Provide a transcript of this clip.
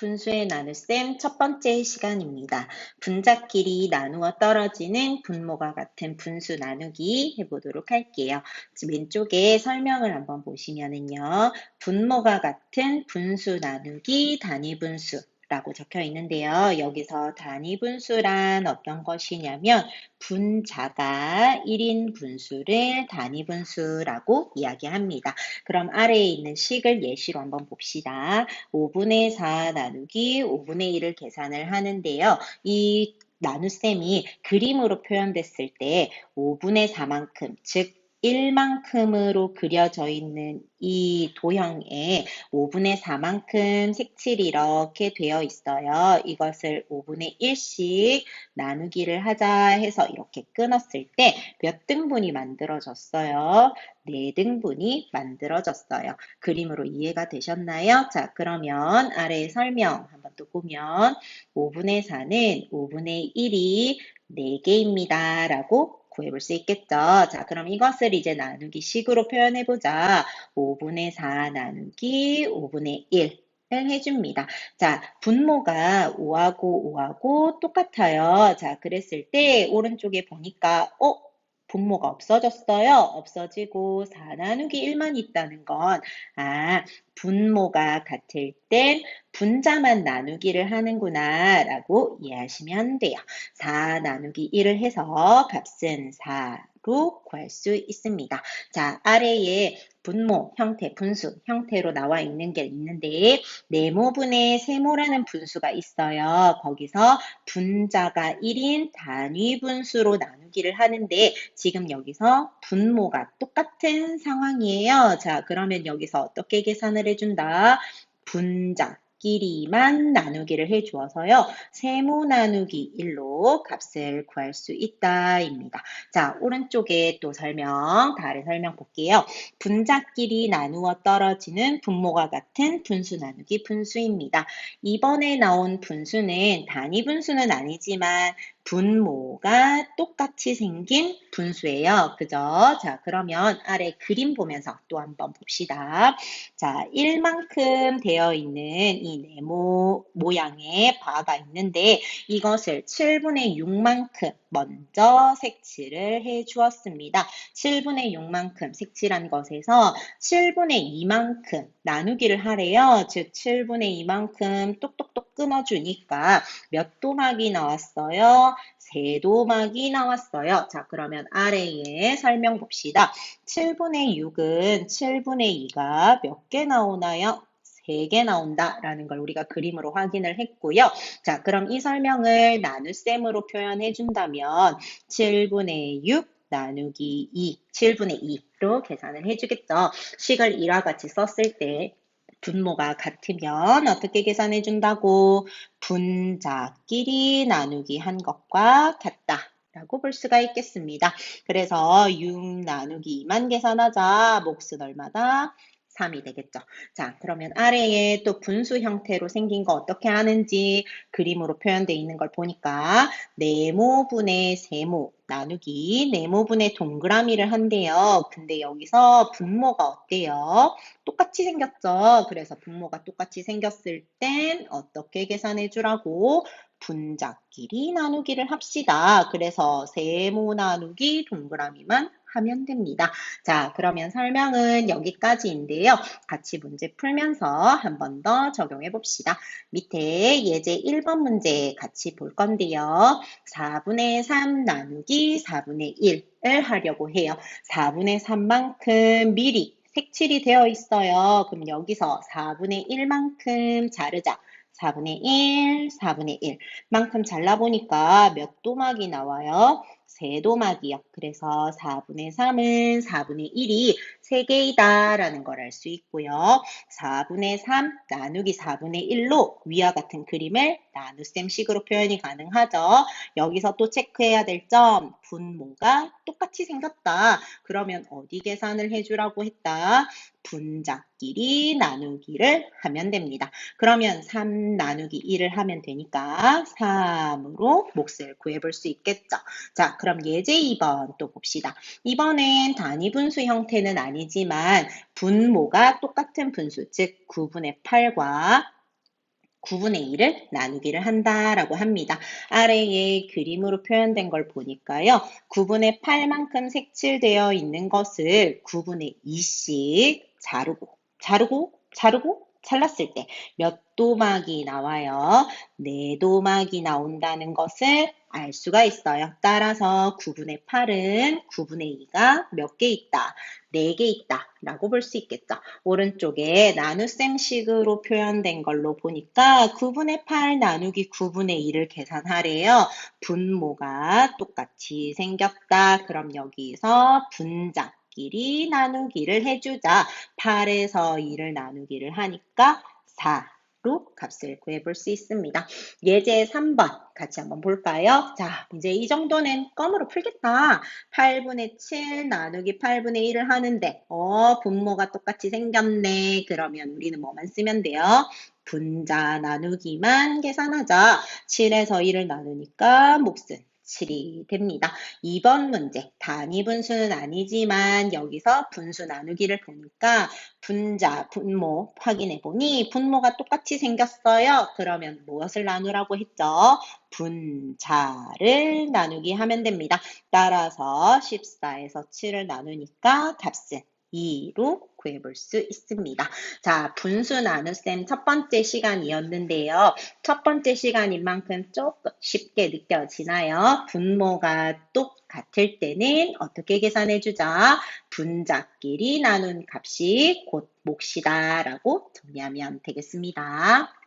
분수의 나눗셈 첫 번째 시간입니다. 분자끼리 나누어 떨어지는 분모가 같은 분수 나누기 해보도록 할게요. 왼쪽에 설명을 한번 보시면은요. 분모가 같은 분수 나누기 단위 분수 라고 적혀 있는데요. 여기서 단위 분수란 어떤 것이냐면 분자가 1인 분수를 단위 분수라고 이야기합니다. 그럼 아래에 있는 식을 예시로 한번 봅시다. 5분의 4 나누기 5분의 1을 계산을 하는데요. 이 나눗셈이 그림으로 표현됐을 때 5분의 4만큼, 즉 1만큼으로 그려져 있는 이 도형에 5분의 4만큼 색칠이 이렇게 되어 있어요. 이것을 5분의 1씩 나누기를 하자 해서 이렇게 끊었을 때 몇 등분이 만들어졌어요? 4등분이 만들어졌어요. 그림으로 이해가 되셨나요? 자, 그러면 아래 설명 한번 또 보면 5분의 4는 5분의 1이 4개입니다. 라고 구해볼 수 있겠죠. 자, 그럼 이것을 이제 나누기 식으로 표현해보자. 5분의 4 나누기 5분의 1. 을 해줍니다. 자, 분모가 5하고 5하고 똑같아요. 자, 그랬을 때 오른쪽에 보니까 어? 분모가 없어졌어요. 없어지고 4 나누기 1만 있다는 건 아, 분모가 같을 땐 분자만 나누기를 하는구나 라고 이해하시면 돼요. 4 나누기 1을 해서 값은 4 로 구할 수 있습니다. 자, 아래에 분모, 형태, 분수 형태로 나와 있는 게 있는데 네모분의 세모라는 분수가 있어요. 거기서 분자가 1인 단위 분수로 나누기를 하는데 지금 여기서 분모가 똑같은 상황이에요. 자, 그러면 여기서 어떻게 계산을 해준다? 분자, 끼리만 나누기를 해주어서요. 세모 나누기 1로 값을 구할 수 있다입니다. 자, 오른쪽에 또 설명, 다른 설명 볼게요. 분자끼리 나누어 떨어지는 분모가 같은 분수 나누기 분수입니다. 이번에 나온 분수는 단위 분수는 아니지만 분모가 똑같이 생긴 분수예요. 그죠? 자, 그러면 아래 그림 보면서 또 한번 봅시다. 자, 1만큼 되어 있는 이 네모 모양의 바가 있는데 이것을 7분의 6만큼 먼저 색칠을 해 주었습니다. 7분의 6만큼 색칠한 것에서 7분의 2만큼 나누기를 하래요. 즉 7분의 2만큼 똑똑똑 끊어주니까 몇 도막이 나왔어요? 세 도막이 나왔어요. 자, 그러면 아래에 설명 봅시다. 7분의 6은 7분의 2가 몇 개 나오나요? 3개 나온다라는 걸 우리가 그림으로 확인을 했고요. 자, 그럼 이 설명을 나눗셈으로 표현해 준다면 7분의 6 나누기 2, 7분의 2로 계산을 해주겠죠. 식을 이와 같이 썼을 때 분모가 같으면 어떻게 계산해 준다고? 분자끼리 나누기 한 것과 같다. 라고 볼 수가 있겠습니다. 그래서 6 나누기 2만 계산하자. 몫은 얼마다? 3이 되겠죠. 자, 그러면 아래에 또 분수 형태로 생긴 거 어떻게 하는지 그림으로 표현되어 있는 걸 보니까 네모분의 세모 나누기 네모분의 동그라미를 한대요. 근데 여기서 분모가 어때요? 똑같이 생겼죠. 그래서 분모가 똑같이 생겼을 땐 어떻게 계산해 주라고? 분자끼리 나누기를 합시다. 그래서 세모 나누기 동그라미만 하면 됩니다. 자, 그러면 설명은 여기까지인데요. 같이 문제 풀면서 한 번 더 적용해 봅시다. 밑에 예제 1번 문제 같이 볼 건데요. 4분의 3 나누기 4분의 1을 하려고 해요. 4분의 3만큼 미리 색칠이 되어 있어요. 그럼 여기서 4분의 1만큼 자르자. 4분의 1, 4분의 1. 만큼 잘라보니까 몇 도막이 나와요? 세도막이요. 그래서 4분의 3은 4분의 1이 3개이다 라는 걸 알 수 있고요. 4분의 3 나누기 4분의 1로 위와 같은 그림을 나눗셈식으로 표현이 가능하죠. 여기서 또 체크해야 될 점, 분모가 똑같이 생겼다. 그러면 어디 계산을 해주라고 했다? 분자끼리 나누기를 하면 됩니다. 그러면 3 나누기 1을 하면 되니까 3으로 몫을 구해볼 수 있겠죠. 자, 그럼 예제 2번 또 봅시다. 이번엔 단위 분수 형태는 아니 지만 분모가 똑같은 분수, 즉 9분의 8과 9분의 1을 나누기를 한다라고 합니다. 아래에 그림으로 표현된 걸 보니까요. 9분의 8만큼 색칠되어 있는 것을 9분의 2씩 자르고, 자르고, 자르고, 잘랐을 때 몇 도막이 나와요? 네 도막이 나온다는 것을 알 수가 있어요. 따라서 9분의 8은 9분의 2가 몇 개 있다? 4개 있다. 라고 볼 수 있겠죠. 오른쪽에 나눗셈식으로 표현된 걸로 보니까 9분의 8 나누기 9분의 2를 계산하래요. 분모가 똑같이 생겼다. 그럼 여기서 분자 끼리 나누기를 해주자. 8에서 2를 나누기를 하니까 4로 값을 구해볼 수 있습니다. 예제 3번 같이 한번 볼까요? 자, 이제 이 정도는 껌으로 풀겠다. 8분의 7 나누기 8분의 1을 하는데 어, 분모가 똑같이 생겼네. 그러면 우리는 뭐만 쓰면 돼요? 분자 나누기만 계산하자. 7에서 1을 나누니까 몫은 7이 됩니다. 2번 문제 단위 분수는 아니지만 여기서 분수 나누기를 보니까 분자, 분모 확인해 보니 분모가 똑같이 생겼어요. 그러면 무엇을 나누라고 했죠? 분자를 나누기 하면 됩니다. 따라서 14에서 7을 나누니까 값은 2로 구해볼 수 있습니다. 자, 분수 나눗셈 첫 번째 시간이었는데요. 첫 번째 시간인 만큼 조금 쉽게 느껴지나요? 분모가 똑같을 때는 어떻게 계산해주자? 분자끼리 나눈 값이 곧 몫이다 라고 정리하면 되겠습니다.